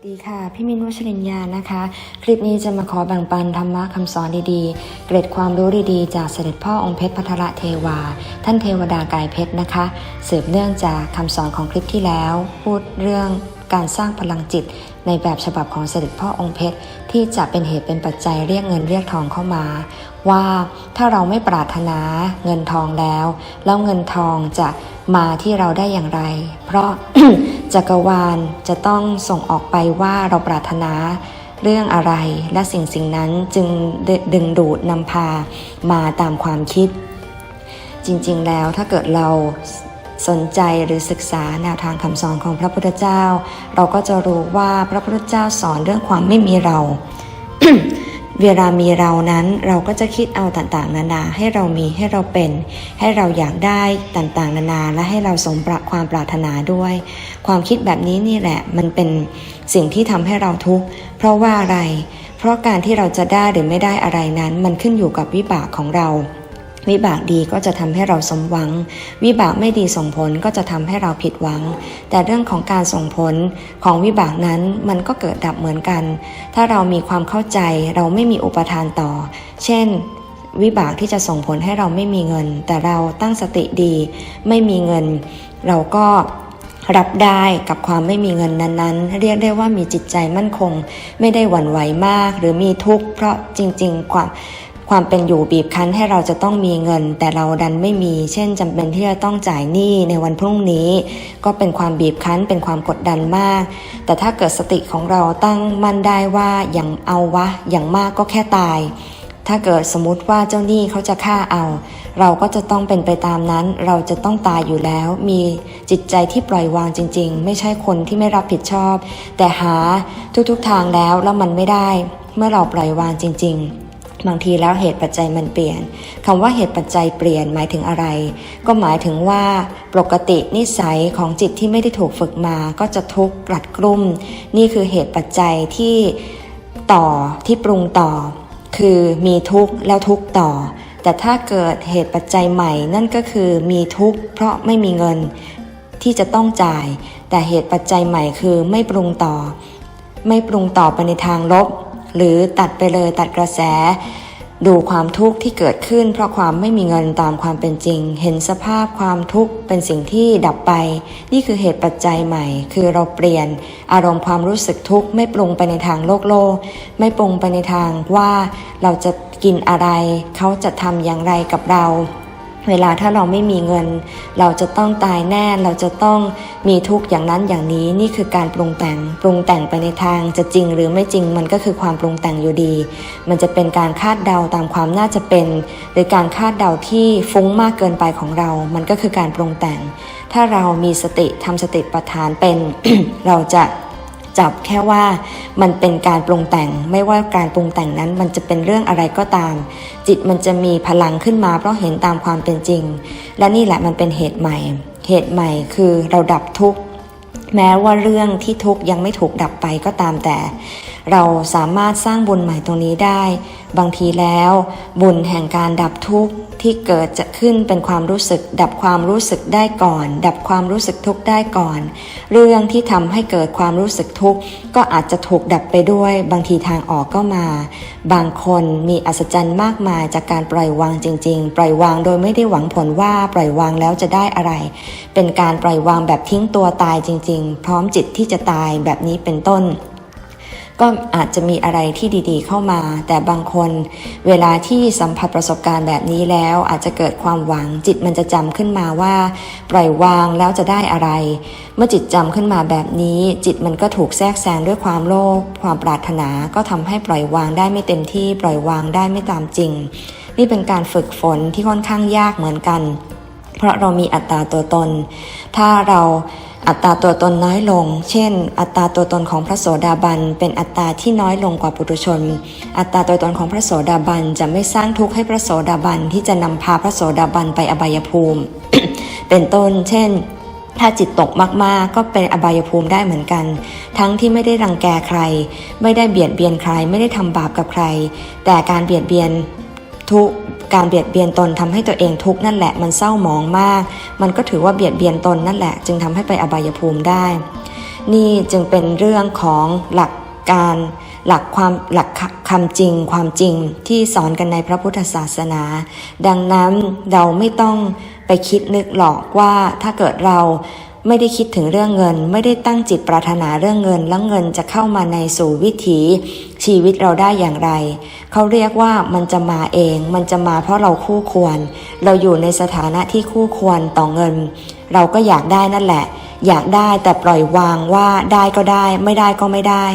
สดีค่ะ พี่มินวชรินยานะคะ คลิปนี้จะมาขอแบ่งปันธรรมะคำสอนดีๆ เกร็ดความรู้ดีๆ จากเสด็จพ่อองค์เพชรพัทรเทวา ท่านเทวดากายเพชรนะคะ สืบเนื่องจากคำสอนของคลิปที่แล้ว พูดเรื่องการสร้างพลังจิตในแบบฉบับของเสด็จพ่อองค์เพชรที่จะเป็นเหตุเป็นปัจจัยเรียกเงินเรียกทองเข้ามา ว่าถ้าเราไม่ปรารถนาเงินทองแล้ว แล้วเงินทองจะ มาที่เราได้อย่างไร เพราะจักรวาลจะต้องส่งออกไปว่าเราปรารถนาเรื่องอะไร และสิ่งสิ่งนั้นจึงดดึงดูดนำพามาตามความคิด จริงๆแล้วถ้าเกิดเราสนใจหรือศึกษาแนวทางคำสอนของพระพุทธเจ้า เราก็จะรู้ว่าพระพุทธเจ้าสอนเรื่องความไม่มีเรา เวลามีเรานั้นเราก็จะคิดเอาต่างๆ นานาให้เรามีให้เราเป็น ให้เราอยากได้ต่างๆ นานาและให้เราสมปรารความปรารถนาด้วย ความคิดแบบนี้นี่แหละมันเป็นสิ่งที่ทำให้เราทุกข์เพราะว่าอะไร เพราะการที่เราจะได้หรือไม่ได้อะไรนั้น มันขึ้นอยู่กับวิบากของเรา วิบากดีก็จะทำให้เราสมหวัง วิบากไม่ดีส่งผลก็จะทำให้เราผิดหวัง แต่เรื่องของการส่งผลของวิบากนั้นมันก็เกิดดับเหมือนกัน ถ้าเรามีความเข้าใจเราไม่มีอุปทานต่อ เช่นวิบากที่จะส่งผลให้เราไม่มีเงิน แต่เราตั้งสติดี ไม่มีเงิน เราก็รับได้กับความไม่มีเงินนั้นๆ เรียกได้ว่ามีจิตใจมั่นคง ไม่ได้หวั่นไหวมาก หรือมีทุกข์เพราะจริง ๆ ความ ความเป็นอยู่บีบคั้นให้เราจะต้องมีเงิน แต่เราดันไม่มี เช่นจำเป็นที่จะต้องจ่ายหนี้ในวันพรุ่งนี้ ก็เป็นความบีบคั้นเป็นความกดดันมาก แต่ถ้าเกิดสติของเราตั้งมั่นได้ว่าอย่างเอาวะ อย่างมากก็แค่ตาย ถ้าเกิดสมมติว่าเจ้าหนี้เขาจะฆ่าเอา เราก็จะต้องเป็นไปตามนั้น เราจะต้องตายอยู่แล้ว มีจิตใจที่ปล่อยวางจริง ๆ ไม่ใช่คนที่ไม่รับผิดชอบ แต่หาทุกๆทางแล้วแล้วมันไม่ได้ เมื่อเราปล่อยวางจริง ๆ บางทีแล้วเหตุปัจจัยมันเปลี่ยนคำว่าเหตุปัจจัยเปลี่ยนหมายถึงอะไร ก็หมายถึงว่าปกตินิสัยของจิตที่ไม่ได้ถูกฝึกมา ก็จะทุกข์กลัดกลุ้มนี่คือเหตุปัจจัยที่ต่อที่ปรุงต่อ คือมีทุกข์แล้วทุกข์ต่อ แต่ถ้าเกิดเหตุปัจจัยใหม่นั่นก็คือมีทุกข์เพราะไม่มีเงินที่จะต้องจ่าย แต่เหตุปัจจัยใหม่คือไม่ปรุงต่อ ไม่ปรุงต่อไปในทางลบ หรือตัดไปเลยตัดกระแส ดูความทุกข์ที่เกิดขึ้น เพราะความไม่มีเงินตามความเป็นจริง เห็นสภาพความทุกข์เป็นสิ่งที่ดับไป นี่คือเหตุปัจจัยใหม่ คือเราเปลี่ยน อารมณ์ความรู้สึกทุกข์ไม่ปรุงไปในทางโลกโลก ไม่ปรุงไปในทางว่าเราจะกินอะไร เขาจะทำอย่างไรกับเรา เวลาถ้าเราไม่มีเงิน เราจะต้องตายแน่เราจะต้องมีทุกข์อย่างนั้นอย่างนี้นี่คือการปรุงแต่ง ปรุงแต่งไปในทางจะจริงหรือไม่จริงมันก็คือความปรุงแต่งอยู่ดี มันจะเป็นการคาดเดาตามความน่าจะเป็น หรือการคาดเดาที่ฟุ้งมากเกินไปของเรา มันก็คือการปรุงแต่ง ถ้าเรามีสติทำสติปัฏฐานเป็นเราจะ จับแค่ว่ามันเป็นการปรุงแต่ง ไม่ว่าการปรุงแต่งนั้นมันจะเป็นเรื่องอะไรก็ตาม จิตมันจะมีพลังขึ้นมาเพราะเห็นตามความเป็นจริง และนี่แหละมันเป็นเหตุใหม่ เหตุใหม่คือเราดับทุกข์แม้ว่าเรื่องที่ทุกข์ยังไม่ถูกดับไปก็ตามแต่ เราสามารถสร้างบุญใหม่ตรงนี้ได้ บางทีแล้ว บุญแห่งการดับทุกข์ ที่เกิดจะขึ้นเป็นความรู้สึก ดับความรู้สึกได้ก่อน ดับความรู้สึกทุกข์ได้ก่อน เรื่องที่ทำให้เกิดความรู้สึกทุกข์ก็อาจจะถูกดับไปด้วย บางทีทางออกก็มา บางคนมีอัศจรรย์มากมายจากการปล่อยวางจริง ๆ ปล่อยวางโดยไม่ได้หวังผลว่าปล่อยวางแล้วจะได้อะไร เป็นการปล่อยวางแบบทิ้งตัวตายจริง ๆ พร้อมจิตที่จะตายแบบนี้เป็นต้น ก็อาจจะมีอะไรที่ดีๆ เข้ามา แต่บางคนเวลาที่สัมผัสประสบการณ์แบบนี้แล้วอาจจะเกิดความหวังจิตมันจะจำขึ้นมาว่า ปล่อยวางแล้วจะได้อะไร เมื่อจิตจำขึ้นมาแบบนี้ จิตมันก็ถูกแทรกแซงด้วยความโลภความปรารถนาก็ทำให้ปล่อยวางได้ไม่เต็มที่ปล่อยวางได้ไม่ตามจริง นี่เป็นการฝึกฝนที่ค่อนข้างยากเหมือนกัน เพราะเรามีอัตราตัวตน ถ้าเราอัตราตัวตนน้อยลง เช่น อัตราตัวตนของพระโสดาบันเป็นอัตราที่น้อยลงกว่าปุถุชน อัตราตัวตนของพระโสดาบันจะไม่สร้างทุกข์ให้พระโสดาบันที่จะนำพาพระโสดาบันไปอบายภูมิ เป็นต้น เช่น ถ้าจิตตกมากๆ ก็เป็นอบายภูมิได้เหมือนกัน ทั้งที่ไม่ได้รังแกใคร ไม่ได้เบียดเบียนใคร ไม่ได้ทำบาปกับใคร แต่การเบียดเบียนทุกข์ การเบียดเบียนตนทำให้ตัวเองทุกข์นั่นแหละมันเศร้าหมองมาก มันก็ถือว่าเบียดเบียนตนนั่นแหละ จึงทำให้ไปอบายภูมิได้ นี่จึงเป็นเรื่องของหลักการหลักความหลักคำจริงความจริงที่สอนกันในพระพุทธศาสนา ดังนั้นเราไม่ต้องไปคิดนึกหรอกว่าถ้าเกิดเรา ไม่ได้คิดถึงเรื่องเงิน ไม่ได้ตั้งจิตปรารถนาเรื่องเงิน แล้วเงินจะเข้ามาในสู่วิถีชีวิตเราได้อย่างไร เขาเรียกว่ามันจะมาเอง มันจะมาเพราะเราคู่ควร เราอยู่ในสถานะที่คู่ควรต่อเงิน เราก็อยากได้นั่นแหละ อยากได้แต่ปล่อยวางว่าได้ก็ได้ ไม่ได้ก็ไม่ได้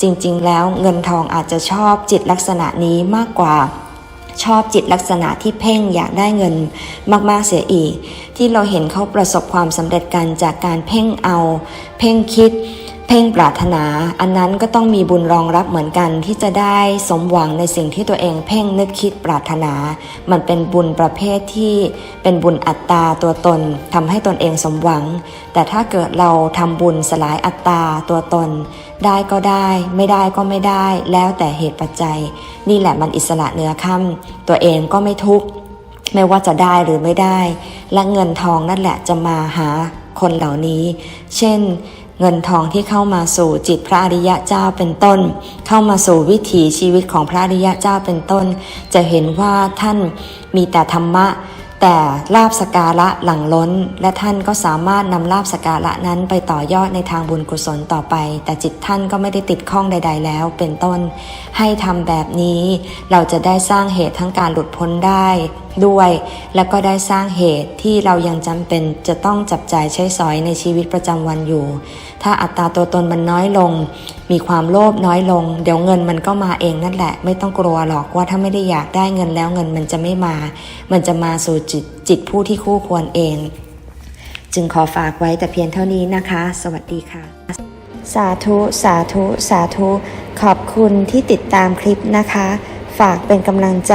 จริงๆ แล้วเงินทองอาจจะชอบจิตลักษณะนี้มากกว่า ชอบจิตลักษณะที่เพ่งอยากได้เงินมากๆเสียอีก ที่เราเห็นเขาประสบความสำเร็จกันจากการเพ่งเอา เพ่งคิด เพ่งปรารถนา อันนั้นก็ต้องมีบุญรองรับเหมือนกันที่จะได้สมหวังในสิ่งที่ตัวเองเพ่งนึกคิดปรารถนา มันเป็นบุญประเภทที่เป็นบุญอัตตาตัวตนทำให้ตนเองสมหวัง แต่ถ้าเกิดเราทำบุญสลายอัตตาตัวตน ได้ก็ได้ ไม่ได้ก็ไม่ได้ แล้วแต่เหตุปัจจัย นี่แหละมันอิสระเหนือค่ำตัวเองก็ไม่ทุกข์ไม่ว่าจะได้หรือไม่ได้ และเงินทองนั่นแหละจะมาหาคนเหล่านี้ เช่น เงินทองที่เข้ามาสู่จิตพระอริยะเจ้าเป็นต้น เข้ามาสู่วิถีชีวิตของพระอริยะเจ้าเป็นต้น จะเห็นว่าท่านมีแต่ธรรมะ แต่ลาบสการะหลั่งล้น และท่านก็สามารถนำลาบสกการะนั้นไปต่อยอดในทางบุญกุศลต่อไป แต่จิตท่านก็ไม่ได้ติดข้องใด ๆ แล้วเป็นต้น ให้ทำแบบนี้เราจะได้สร้างเหตุทั้งการหลุดพ้นได้ ด้วย แล้วก็ได้สร้างเหตุที่เรายังจำเป็นจะต้องจับจ่ายใช้สอยในชีวิตประจำวันอยู่ ถ้าอัตราตัวตนมันน้อยลง มีความโลภน้อยลง เดี๋ยวเงินมันก็มาเองนั่นแหละ ไม่ต้องกลัวหรอกว่าถ้าไม่ได้อยากได้เงินแล้วเงินมันจะไม่มา มันจะมาสู่จิตจิตผู้ที่คู่ควรเอง จึงขอฝากไว้แต่เพียงเท่านี้นะคะ สวัสดีค่ะ สาธุ สาธุ สาธุ ขอบคุณที่ติดตามคลิปนะคะ ฝากเป็นกำลังใจ